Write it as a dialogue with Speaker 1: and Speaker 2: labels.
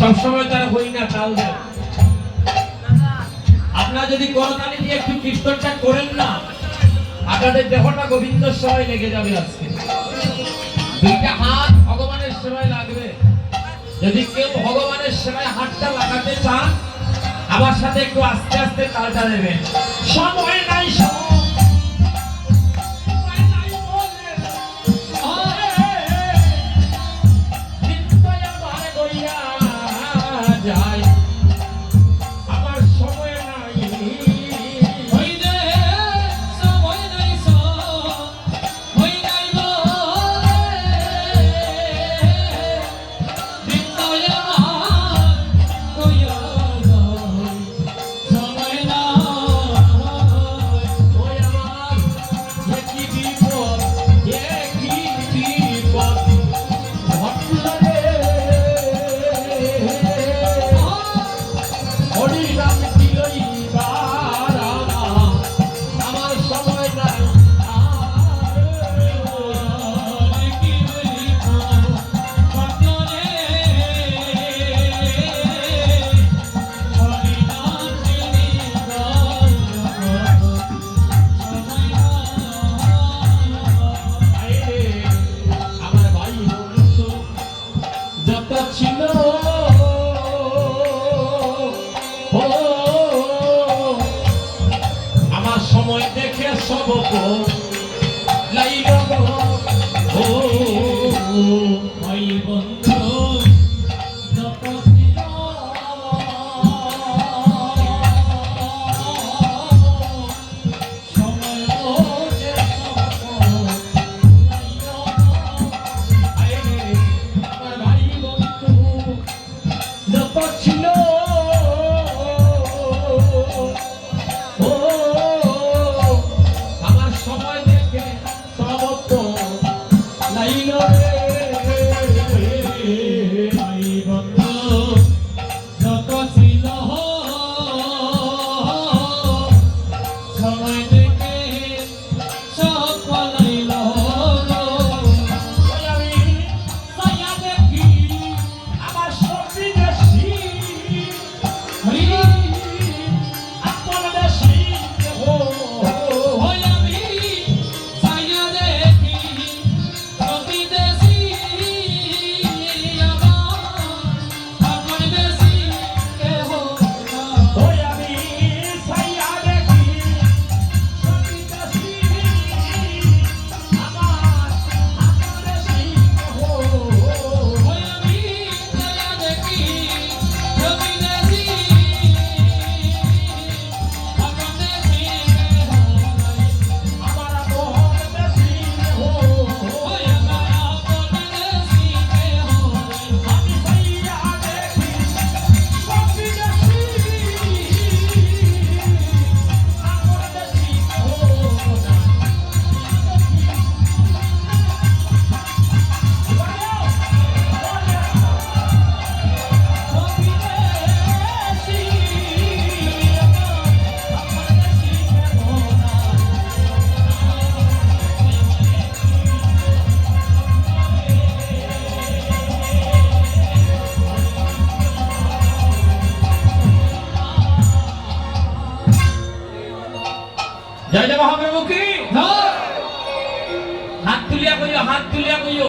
Speaker 1: সবসময় তারা হই না চাল দেয়। আপনার যদি করতালি দিয়ে একটু কীর্তনটা করেন না, আপনাদের দেহটা গোবিন্দ সেবায় লেগে যাবে আজকে। দুইটা হাত ভগবানের সেবায় লাগবে। যদি কেউ ভগবানের সেবায় হাতটা লাগাতে চান, আমার সাথে একটু আস্তে আস্তে তালটা দেবেন। সময় নাই সময় আমার সময় দেখে সব লাইল ও
Speaker 2: বন্ধু
Speaker 1: হইল রে জয় জয় মহাপ্রভু কি? হাত তুলিয়া কইও হাত তুলিয়া কইও।